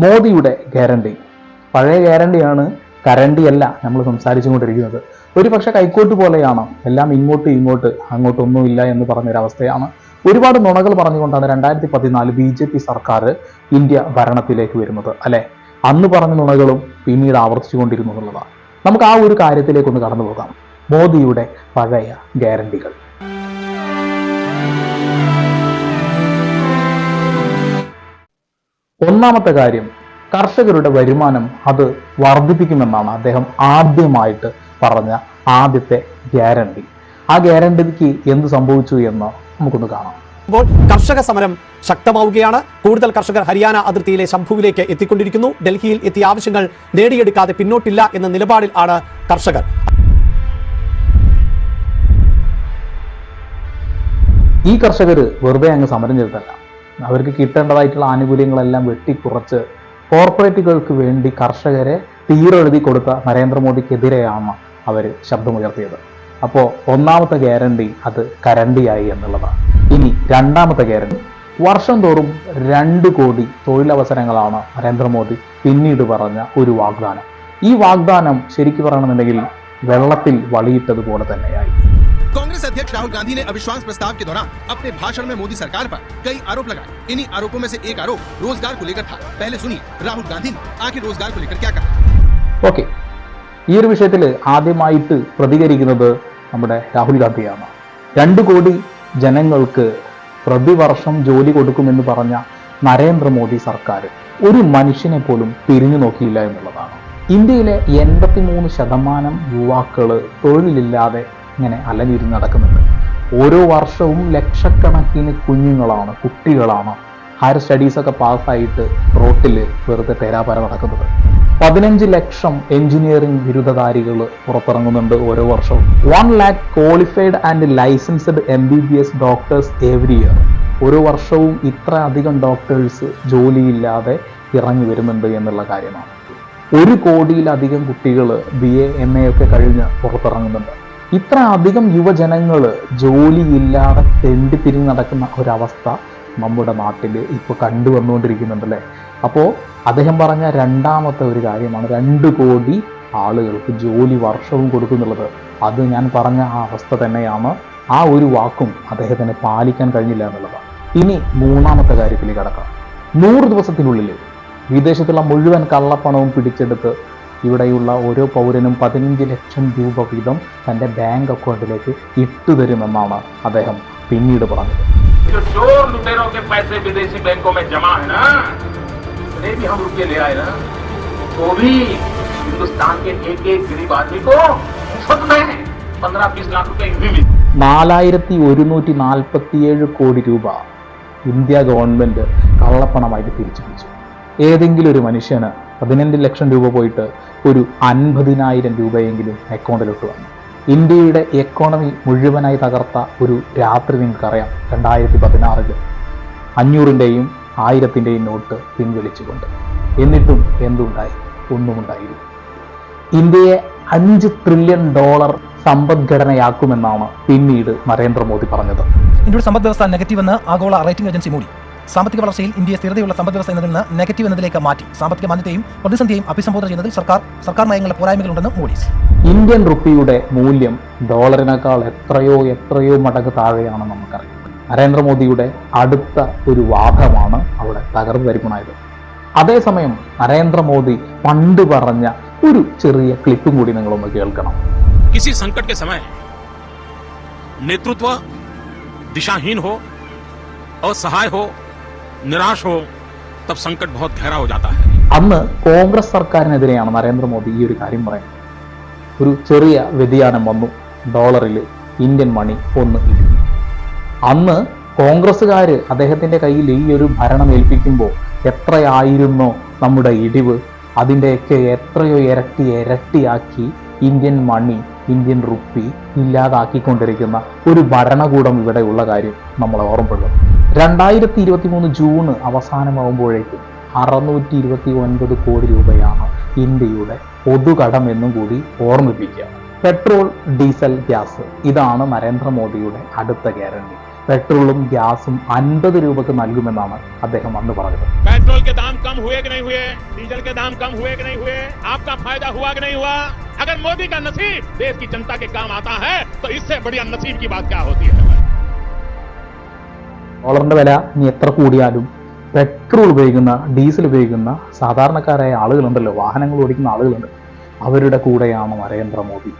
മോദിയുടെ ഗ്യാരണ്ടി. പഴയ ഗ്യാരണ്ടിയാണ് കരണ്ടിയല്ല നമ്മൾ സംസാരിച്ചുകൊണ്ടിരിക്കുന്നത്. ഒരു പക്ഷേ കൈക്കോട്ട് പോലെയാണ്. എല്ലാം ഇങ്ങോട്ട് ഇങ്ങോട്ട് അങ്ങോട്ടൊന്നുമില്ല എന്ന് പറഞ്ഞൊരവസ്ഥയാണ്. ഒരുപാട് നുണകൾ പറഞ്ഞുകൊണ്ടാണ് രണ്ടായിരത്തി പതിനാല് ബി ജെ പി സർക്കാർ ഇന്ത്യ ഭരണത്തിലേക്ക് വരുന്നത് അല്ലെ? അന്ന് പറഞ്ഞ നുണകളും പിന്നീട് ആവർത്തിച്ചുകൊണ്ടിരുന്നു എന്നുള്ളതാണ്. നമുക്ക് ആ ഒരു കാര്യത്തിലേക്കൊന്ന് കടന്നു പോകാം മോദിയുടെ പഴയ ഗ്യാരണ്ടികൾ. ഒന്നാമത്തെ കാര്യം കർഷകരുടെ വരുമാനം അത് വർദ്ധിപ്പിക്കുമെന്നാണ് അദ്ദേഹം ആദ്യമായിട്ട് പറഞ്ഞ ആദ്യത്തെ ഗ്യാരണ്ടി. ആ ഗ്യാരണ്ടിക്ക് എന്ത് സംഭവിച്ചു എന്ന് നമുക്കൊന്ന് കാണാം. ഇപ്പോൾ കർഷക സമരം ശക്തമാവുകയാണ്. കൂടുതൽ കർഷകർ ഹരിയാന അതിർത്തിയിലെ ശംഭുവിലേക്ക് എത്തിക്കൊണ്ടിരിക്കുന്നു. ഡൽഹിയിൽ എത്തിയ ആവശ്യങ്ങൾ നേടിയെടുക്കാതെ പിന്നോട്ടില്ല എന്ന നിലപാടിൽ ആണ് കർഷകർ. ഈ കർഷകർ വെറുതെ അങ്ങ് സമരം ചെയ്തതല്ല. അവർക്ക് കിട്ടേണ്ടതായിട്ടുള്ള ആനുകൂല്യങ്ങളെല്ലാം വെട്ടിക്കുറച്ച് കോർപ്പറേറ്റുകൾക്ക് വേണ്ടി കർഷകരെ തീരെഴുതി കൊടുത്ത നരേന്ദ്രമോദിക്കെതിരെയാണ് അവർ ശബ്ദമുയർത്തിയത്. അപ്പോൾ ഒന്നാമത്തെ ഗ്യാരണ്ടി അത് കരണ്ടിയായി എന്നുള്ളതാണ്. ഇനി രണ്ടാമത്തെ ഗ്യാരണ്ടി വർഷം തോറും രണ്ട് കോടി തൊഴിലവസരങ്ങളാണ് നരേന്ദ്രമോദി പിന്നീട് പറഞ്ഞ ഒരു വാഗ്ദാനം. ഈ വാഗ്ദാനം ശരിക്കു പറയണമെന്നുണ്ടെങ്കിൽ വെള്ളത്തിൽ വളിയിട്ടതുപോലെ തന്നെയായി कांग्रेस अध्यक्ष राहुल गांधी ने अविश्वास प्रस्ताव के दौरान अपने भाषण में मोदी सरकार पर कई आरोप लगाए इन्हीं आरोपों में से एक आरोप रोजगार को लेकर था पहले सुनिए राहुल गांधी ने आखिर रोजगार को लेकर क्या कहा ഓക്കെ ഈ ഒരു വിഷയത്തിൽ ആദ്യമായിട്ട് പ്രതികരിക്കുന്നത് നമ്മുടെ രാഹുൽ ഗാന്ധിയാണ് രണ്ട് കോടി ജനങ്ങൾക്ക് പ്രതിവർഷം ജോലി കൊടുക്കുമെന്ന് പറഞ്ഞ നരേന്ദ്രമോദി സർക്കാർ ഒരു മനുഷ്യനെ പോലും തിരിഞ്ഞു നോക്കിയില്ല എന്നുള്ളതാണ് ഇന്ത്യയിലെ എൺപത്തിമൂന്ന് ശതമാനം യുവാക്കൾ തൊഴിലില്ലാതെ ഇങ്ങനെ അലഞ്ഞിരുന്ന് നടക്കുന്നുണ്ട്. ഓരോ വർഷവും ലക്ഷക്കണക്കിന് കുഞ്ഞുങ്ങളാണ് കുട്ടികളാണ് ഹയർ സ്റ്റഡീസൊക്കെ പാസ്സായിട്ട് റോട്ടിൽ വെറുതെ തേരാപാര നടക്കുന്നത്. പതിനഞ്ച് ലക്ഷം എഞ്ചിനീയറിംഗ് ബിരുദധാരികൾ പുറത്തിറങ്ങുന്നുണ്ട് ഓരോ വർഷവും. One lakh qualified and licensed M B B S doctors every year ഓരോ വർഷവും ഇത്ര അധികം ഡോക്ടേഴ്സ് ജോലിയില്ലാതെ ഇറങ്ങി വരുന്നുണ്ട് എന്നുള്ള കാര്യമാണ്. ഒരു കോടിയിലധികം കുട്ടികൾ ബി എ എം എ ഒക്കെ കഴിഞ്ഞ് പുറത്തിറങ്ങുന്നുണ്ട്. ഇത്ര അധികം യുവജനങ്ങൾ ജോലിയില്ലാതെ തെണ്ടി തിരിഞ്ഞ് നടക്കുന്ന ഒരവസ്ഥ നമ്മുടെ നാട്ടിൽ ഇപ്പോൾ കണ്ടുവന്നുകൊണ്ടിരിക്കുന്നുണ്ടല്ലേ അപ്പോൾ അദ്ദേഹം പറഞ്ഞ രണ്ടാമത്തെ ഒരു കാര്യമാണ് രണ്ട് കോടി ആളുകൾക്ക് ജോലി വർഷവും കൊടുക്കുന്നുള്ളത്. അത് ഞാൻ പറഞ്ഞ ആ അവസ്ഥ തന്നെയാണ്. ആ ഒരു വാക്കും അദ്ദേഹത്തിന് പാലിക്കാൻ കഴിഞ്ഞില്ല എന്നുള്ളതാണ്. ഇനി മൂന്നാമത്തെ കാര്യത്തിലേക്ക് കടക്കാം. നൂറ് ദിവസത്തിനുള്ളിൽ വിദേശത്തുള്ള മുഴുവൻ കള്ളപ്പണവും പിടിച്ചെടുത്ത് ഇവിടെയുള്ള ഓരോ പൗരനും പതിനഞ്ച് ലക്ഷം രൂപ വീതം തൻ്റെ ബാങ്ക് അക്കൗണ്ടിലേക്ക് ഇട്ടുതരുമെന്നാണ് അദ്ദേഹം പിന്നീട് പറഞ്ഞത് जो चोर लुटेरों के पैसे विदेशी बैंकों में जमा है ना उन्हें भी हम रुपये ले आए ना तो भी हिंदुस्तान के एक एक गरीब आदमी को मुफ्त में पंद्रह बीस लाख रुपए भी मिले നാലായിരത്തി ഒരുന്നൂറ്റി നാൽപ്പത്തിയേഴ് കോടി രൂപ ഇന്ത്യ ഗവൺമെൻറ് കള്ളപ്പണമായിട്ട് തിരിച്ചു പിടിച്ചു ഏതെങ്കിലും ഒരു മനുഷ്യന് പതിനഞ്ച് ലക്ഷം രൂപ പോയിട്ട് ഒരു അൻപതിനായിരം രൂപയെങ്കിലും അക്കൗണ്ടിലിട്ട് വന്നു. ഇന്ത്യയുടെ എക്കോണമി മുഴുവനായി തകർത്ത ഒരു രാത്രി നിങ്ങൾക്കറിയാം രണ്ടായിരത്തി പതിനാറിൽ അഞ്ഞൂറിന്റെയും ആയിരത്തിന്റെയും നോട്ട് പിൻവലിച്ചുകൊണ്ട്. എന്നിട്ടും എന്തുണ്ടായി? ഒന്നും ഉണ്ടായില്ല ഇന്ത്യയെ അഞ്ച് ട്രില്യൺ ഡോളർ സമ്പദ്ഘടനയാക്കുമെന്നാണ് പിന്നീട് നരേന്ദ്രമോദി പറഞ്ഞത്. ഇന്ത്യയുടെ സമ്പദ് വ്യവസ്ഥ നെഗറ്റീവ് എന്ന് ആഗോള റേറ്റിംഗ് ഏജൻസി മൂടി. സാമ്പത്തിക വളർച്ചയിൽ ഇന്ത്യയെ സ്ഥിരതയുള്ള സമ്പദ്വ്യവസ്ഥ എന്നതിൽ നിന്ന് നെഗറ്റീവ് എന്നതിലേക്ക് മാറ്റി. സാമ്പത്തിക മാന്യതയും പ്രതിസന്ധിയെയും അഭിസംബോധന ചെയ്യുന്നതിൽ സർക്കാർ സർക്കാർ നയങ്ങളുടെ പോരായ്മകളുണ്ടെന്ന് മോഡീസ് ഇന്ത്യൻ റുപ്പിയുടെ മൂല്യം ഡോളറിനേക്കാൾ എത്രയോ എത്രയോ മടങ്ങ് താഴെയാണെന്ന് നമുക്കറിയാം. നരേന്ദ്രമോദിയുടെ അടുത്ത ഒരു വാദമാണ് അവിടെ തകർന്നു വരുമണായത് അതേസമയം നരേന്ദ്രമോദി പണ്ട് പറഞ്ഞ ഒരു ചെറിയ ക്ലിപ്പും കൂടി നിങ്ങളൊന്ന് കേൾക്കണം. നേതൃത്വ ദിശാഹീൻ ഹോ അസഹായ ഹോ निराश हो तब संकट बहुत गहरा हो जाता है അന്ന് കോൺഗ്രസ് സർക്കാരിനെതിരെയാണ് നരേന്ദ്രമോദി ഈ ഒരു കാര്യം പറയുന്നത് ഒരു ചെറിയ വ്യതിയാനം വന്നു ഡോളറിൽ ഇന്ത്യൻ മണി ഒന്ന് ഇടിഞ്ഞു അന്ന് കോൺഗ്രസ്സുകാർ അദ്ദേഹത്തിന്റെ കയ്യിൽ ഈ ഒരു ഭരണം ഏൽപ്പിക്കുമ്പോൾ എത്രയായിരുന്നോ നമ്മുടെ ഇടിവ് അതിൻ്റെയൊക്കെ എത്രയോ ഇരട്ടി ഇരട്ടിയാക്കി ഇന്ത്യൻ മണി ഇന്ത്യൻ റുപ്പി ഇല്ലാതാക്കിക്കൊണ്ടിരിക്കുന്ന ഒരു ഭരണകൂടം ഇവിടെ ഉള്ള കാര്യം നമ്മൾ ഓർമ്മപ്പെടും രണ്ടായിരത്തി ഇരുപത്തി മൂന്ന് ജൂൺ അവസാനമാകുമ്പോഴേക്കും അറുന്നൂറ്റി ഇരുപത്തി ഒൻപത് കോടി രൂപയാണ് ഇന്ത്യയുടെ പൊതുകടം എന്നും കൂടി ഓർമ്മിപ്പിക്കുക പെട്രോൾ ഡീസൽ ഗ്യാസ് ഇതാണ് നരേന്ദ്രമോദിയുടെ അടുത്ത ഗ്യാരണ്ടി പെട്രോളും ഗ്യാസും അൻപത് രൂപക്ക് നൽകുമെന്നാണ് അദ്ദേഹം അന്ന് പറഞ്ഞത് पेट्रोल के दाम कम हुए कि नहीं हुए डीजल के दाम कम हुए कि नहीं हुए आपका फायदा हुआ कि नहीं हुआ अगर मोदी का नसीब देश की जनता के काम आता है तो इससे बढ़िया नसीब की बात क्या होती है ഡോളറിന്റെ വില ഇനി എത്ര കൂടിയാലും പെട്രോൾ ഉപയോഗിക്കുന്ന ഡീസൽ ഉപയോഗിക്കുന്ന സാധാരണക്കാരായ ആളുകളുണ്ടല്ലോ. വാഹനങ്ങൾ ഓടിക്കുന്ന ആളുകളുണ്ട്. അവരുടെ കൂടെയാണ് നരേന്ദ്രമോദി.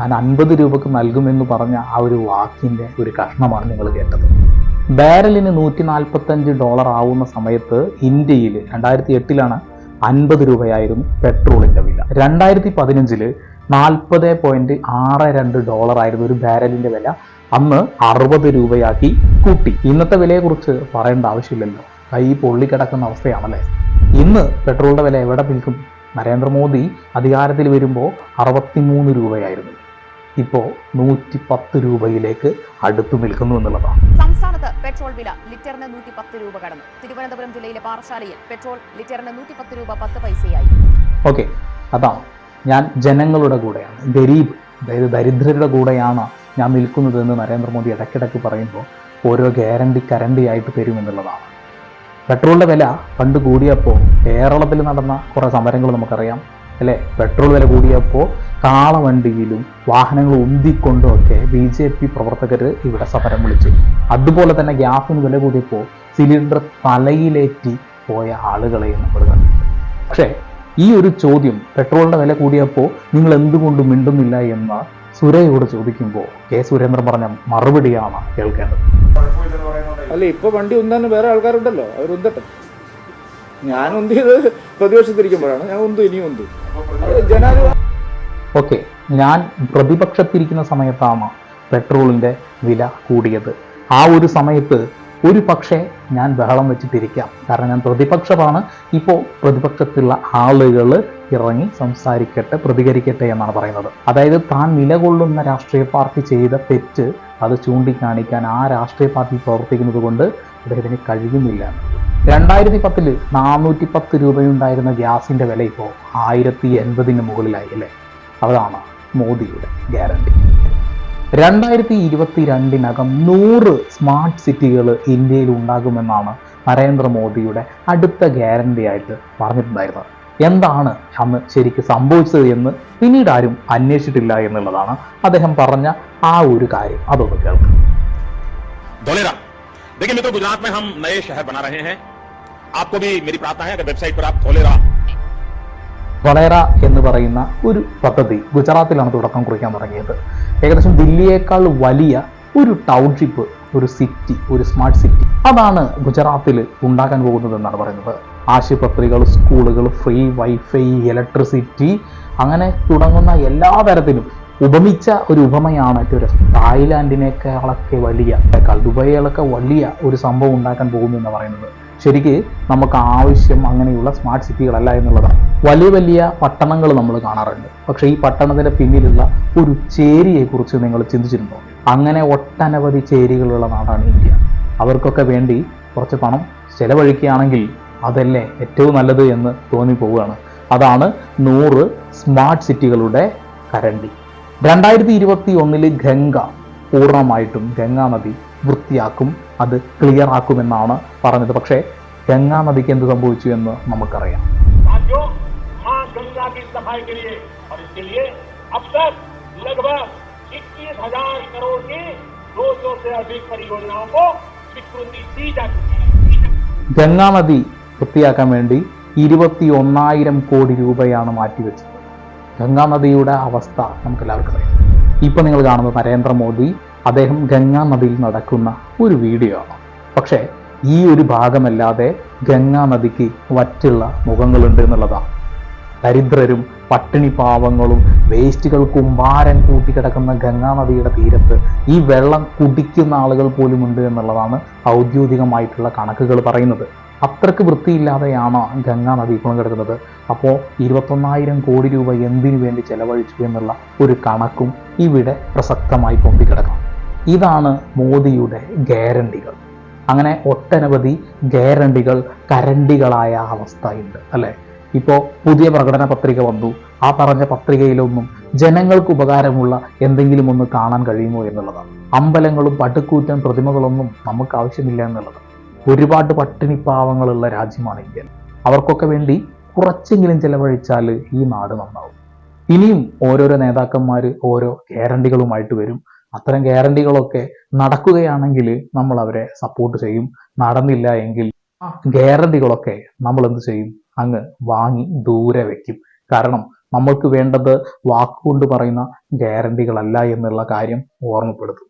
ഞാൻ അൻപത് രൂപക്ക് നൽകുമെന്ന് പറഞ്ഞ ആ ഒരു വാക്കിന്റെ ഒരു കഷ്ണമാണ് നിങ്ങൾ കേട്ടത്. ബാരലിന് നൂറ്റി നാൽപ്പത്തഞ്ച് ഡോളർ ആവുന്ന സമയത്ത് ഇന്ത്യയിൽ രണ്ടായിരത്തി എട്ടിലാണ് അൻപത് രൂപയായിരുന്നു പെട്രോളിന്റെ വില. രണ്ടായിരത്തി പതിനഞ്ചിൽ നാൽപ്പത് പോയിന്റ് ആറ് രണ്ട് ഡോളറായിരുന്നു ഒരു ബാരലിന്റെ വില. അന്ന് അറുപത് രൂപയാക്കി കൂട്ടി. ഇന്നത്തെ വിലയെക്കുറിച്ച് പറയേണ്ട ആവശ്യമില്ലല്ലോ. കൈ പൊള്ളിക്കിടക്കുന്ന അവസ്ഥയാണല്ലേ? ഇന്ന് പെട്രോളിന്റെ വില എവിടെ നിൽക്കും? നരേന്ദ്രമോദി അധികാരത്തിൽ വരുമ്പോൾ അറുപത്തിമൂന്ന് രൂപയായിരുന്നു. ഇപ്പോ നൂറ്റി പത്ത് രൂപയിലേക്ക് അടുത്തു നിൽക്കുന്നു എന്നുള്ളതാണ്. സംസ്ഥാനത്ത് പെട്രോൾ വില ലിറ്ററിന് നൂറ്റി പത്ത് രൂപ കടന്നു. തിരുവനന്തപുരം ജില്ലയിലെ പാറശാലയിൽ പെട്രോൾ ലിറ്ററിന് നൂറ്റി പത്ത് രൂപ പത്ത് പൈസയായി. ഓക്കെ അതാണ് ഞാൻ ജനങ്ങളുടെ കൂടെയാണ്. ഗരീബ് അതായത് ദരിദ്രരുടെ കൂടെയാണ് ഞാൻ നിൽക്കുന്നത് എന്ന് നരേന്ദ്രമോദി ഇടയ്ക്കിടയ്ക്ക് പറയുമ്പോൾ ഓരോ ഗ്യാരണ്ടി കരണ്ടിയായിട്ട് തരുമെന്നുള്ളതാണ് പെട്രോളിന്റെ വില പണ്ട് കൂടിയപ്പോൾ കേരളത്തിൽ നടന്ന കുറേ സമരങ്ങൾ നമുക്കറിയാം അല്ലേ? പെട്രോൾ വില കൂടിയപ്പോൾ കാളവണ്ടിയിലും വാഹനങ്ങൾ ഉന്തിക്കൊണ്ടും ഒക്കെ ബി ജെ പി പ്രവർത്തകർ ഇവിടെ സമരം വിളിച്ചു. അതുപോലെ തന്നെ ഗ്യാസിന് വില കൂടിയപ്പോൾ സിലിണ്ടർ തലയിലേറ്റി പോയ ആളുകളെയും നമ്മൾ കണ്ടു പക്ഷേ ഈ ഒരു ചോദ്യം പെട്രോളിന്റെ വില കൂടിയപ്പോൾ നിങ്ങൾ എന്തുകൊണ്ട് മിണ്ടുന്നില്ല എന്ന് സുരയോട് ചോദിക്കുമ്പോൾ കെ സുരേന്ദ്രൻ പറഞ്ഞ മറുപടിയാണ് കേൾക്കേണ്ടത്. അല്ല ഇപ്പൊ വണ്ടി ഉന്താൻ വേറെ ആൾക്കാരുണ്ടല്ലോ അവർ ഉന്തട്ടെ. ഞാൻ ഉന്തിയത് പ്രതിപക്ഷത്തിരിക്കുമ്പോഴാണ് ഞാൻ ഉന്തു ഇനിയും ഉന്തു. അത് ജനാധിപത്യ ഓക്കെ ഞാൻ പ്രതിപക്ഷത്തിരിക്കുന്ന സമയത്താണ് പെട്രോളിന്റെ വില കൂടിയത്. ആ ഒരു സമയത്ത് ഒരു പക്ഷേ ഞാൻ ബഹളം വെച്ചിട്ടിരിക്കാം. കാരണം ഞാൻ പ്രതിപക്ഷമാണ്. ഇപ്പോൾ പ്രതിപക്ഷത്തുള്ള ആളുകൾ ഇറങ്ങി സംസാരിക്കട്ടെ പ്രതികരിക്കട്ടെ എന്നാണ് പറയുന്നത്. അതായത് താൻ നിലകൊള്ളുന്ന രാഷ്ട്രീയ പാർട്ടി ചെയ്ത തെറ്റ് അത് ചൂണ്ടിക്കാണിക്കാൻ ആ രാഷ്ട്രീയ പാർട്ടി പ്രവർത്തിക്കുന്നത് കൊണ്ട് അദ്ദേഹത്തിന് കഴിയുന്നില്ല. രണ്ടായിരത്തി പത്തിൽ നാനൂറ്റി പത്ത് രൂപയുണ്ടായിരുന്ന ഗ്യാസിന്റെ വില ഇപ്പോൾ ആയിരത്തി എൺപതിന് മുകളിലായി അല്ലേ? അതാണ് മോദിയുടെ ഗ്യാരണ്ടി. രണ്ടായിരത്തി ഇരുപത്തി രണ്ടിനകം നൂറ് സ്മാർട്ട് സിറ്റികൾ ഇന്ത്യയിൽ ഉണ്ടാകുമെന്നാണ് നരേന്ദ്രമോദിയുടെ അടുത്ത ഗ്യാരണ്ടി ആയിട്ട് പറഞ്ഞിട്ടുണ്ടായിരുന്നത് എന്താണ് അന്ന് ശരിക്ക് സംഭവിച്ചത് എന്ന് പിന്നീട് ആരും അന്വേഷിച്ചിട്ടില്ല എന്നുള്ളതാണ് അദ്ദേഹം പറഞ്ഞ ആ ഒരു കാര്യം അതൊന്ന് കേൾക്കാം धोलेरा देखिए मित्रों गुजरात में हम नए शहर बना रहे हैं आपको भी मेरी प्रार्थना है अगर वेबसाइट पर आप धोलेरा വളേറ എന്ന് പറയുന്ന ഒരു പദ്ധതി ഗുജറാത്തിലാണ് തുടക്കം കുറിക്കാൻ തുടങ്ങിയത്. ഏകദേശം ദില്ലിയേക്കാൾ വലിയ ഒരു ടൗൺഷിപ്പ് ഒരു സിറ്റി ഒരു സ്മാർട്ട് സിറ്റി അതാണ് ഗുജറാത്തിൽ ഉണ്ടാക്കാൻ പോകുന്നത് എന്നാണ് പറയുന്നത്. ആശുപത്രികൾ സ്കൂളുകൾ ഫ്രീ വൈഫൈ ഇലക്ട്രിസിറ്റി അങ്ങനെ തുടങ്ങുന്ന എല്ലാ തരത്തിലും ഉപമിച്ച ഒരു ഉപമയാണ് ഒരു തായ്ലാൻഡിനേക്കാളൊക്കെ വലിയ ദുബൈകളൊക്കെ വലിയ ഒരു സംഭവം ഉണ്ടാക്കാൻ പോകുന്നു എന്ന് പറയുന്നത്. ശരിക്ക് നമുക്ക് ആവശ്യം അങ്ങനെയുള്ള സ്മാർട്ട് സിറ്റികളല്ല എന്നുള്ളതാണ്. വലിയ വലിയ പട്ടണങ്ങൾ നമ്മൾ കാണാറുണ്ട്. പക്ഷേ ഈ പട്ടണത്തിന്റെ പിന്നിലുള്ള ഒരു ചേരിയെക്കുറിച്ച് നിങ്ങൾ ചിന്തിച്ചിരുന്നോ അങ്ങനെ ഒട്ടനവധി ചേരികളുള്ള നാടാണ് ഇന്ത്യ. അവർക്കൊക്കെ വേണ്ടി കുറച്ച് പണം ചെലവഴിക്കുകയാണെങ്കിൽ അതല്ലേ ഏറ്റവും നല്ലത് എന്ന് തോന്നിപ്പോവുകയാണ് അതാണ് നൂറ് സ്മാർട്ട് സിറ്റികളുടെ കരണ്ടി. രണ്ടായിരത്തി ഇരുപത്തി ഒന്നിൽ ഗംഗ പൂർണമായിട്ടും ഗംഗാ നദി വൃത്തിയാക്കും അത് ക്ലിയർ ആക്കുമെന്നാണ് പറഞ്ഞത്. പക്ഷേ ഗംഗാ നദിക്ക് എന്ത് സംഭവിച്ചു എന്ന് നമുക്കറിയാം. ഗംഗാ നദി വൃത്തിയാക്കാൻ വേണ്ടി ഇരുപത്തി ഒന്നായിരം കോടി രൂപയാണ് മാറ്റിവെച്ചത്. ഗംഗാ നദിയുടെ അവസ്ഥ നമുക്ക് എല്ലാവർക്കും അറിയാം. ഇപ്പൊ നിങ്ങൾ കാണുന്നത് നരേന്ദ്രമോദി അദ്ദേഹം ഗംഗാ നദിയിൽ നടക്കുന്ന ഒരു വീഡിയോ. ആണ് പക്ഷേ ഈ ഒരു ഭാഗമല്ലാതെ ഗംഗാ നദിക്ക് വറ്റുള്ള മുഖങ്ങളുണ്ട് എന്നുള്ളതാണ്. ദരിദ്രരും പട്ടിണി പാവങ്ങളും വേസ്റ്റുകൾ കുമ്പാരം കൂട്ടിക്കിടക്കുന്ന ഗംഗാ നദിയുടെ തീരത്ത് ഈ വെള്ളം കുടിക്കുന്ന ആളുകൾ പോലും ഉണ്ട് എന്നുള്ളതാണ് ഔദ്യോഗികമായിട്ടുള്ള കണക്കുകൾ പറയുന്നത്. അത്രയ്ക്ക് വൃത്തിയില്ലാതെയാണ് ഗംഗാ നദി ഇപ്പോഴും കിടക്കുന്നത് അപ്പോൾ ഇരുപത്തൊന്നായിരം കോടി രൂപ എന്തിനു വേണ്ടി ചെലവഴിച്ചു എന്നുള്ള ഒരു കണക്കും ഇവിടെ പ്രസക്തമായി പൊന്തിക്കിടക്കണം ഇതാണ് മോദിയുടെ ഗ്യാരണ്ടികൾ. അങ്ങനെ ഒട്ടനവധി ഗ്യാരണ്ടികൾ കരണ്ടികളായ അവസ്ഥയുണ്ട് അല്ലേ? ഇപ്പോൾ പുതിയ പ്രകടന പത്രിക വന്നു. ആ പറഞ്ഞ പത്രികയിലൊന്നും ജനങ്ങൾക്ക് ഉപകാരമുള്ള എന്തെങ്കിലും ഒന്ന് കാണാൻ കഴിയുമോ എന്നുള്ളതാണ്. അമ്പലങ്ങളും പടുക്കൂറ്റൻ പ്രതിമകളൊന്നും നമുക്ക് ആവശ്യമില്ല എന്നുള്ളത് ഒരുപാട് പട്ടിണിപ്പാവങ്ങളുള്ള രാജ്യമാണ് ഇന്ത്യ. അവർക്കൊക്കെ വേണ്ടി കുറച്ചെങ്കിലും ചെലവഴിച്ചാൽ ഈ നാട് നന്നാവും. ഇനിയും ഓരോരോ നേതാക്കന്മാർ ഓരോ ഗ്യാരണ്ടികളുമായിട്ട് വരും. അത്തരം ഗ്യാരണ്ടികളൊക്കെ നടക്കുകയാണെങ്കിൽ നമ്മൾ അവരെ സപ്പോർട്ട് ചെയ്യും. നടന്നില്ല എങ്കിൽ ആ. ഗ്യാരണ്ടികളൊക്കെ നമ്മൾ എന്ത് ചെയ്യും? അങ്ങ് വാങ്ങി ദൂരെ വയ്ക്കും കാരണം നമ്മൾക്ക് വേണ്ടത് വാക്കുകൊണ്ട് പറയുന്ന ഗ്യാരണ്ടികളല്ല എന്നുള്ള കാര്യം ഓർമ്മപ്പെടുത്തും.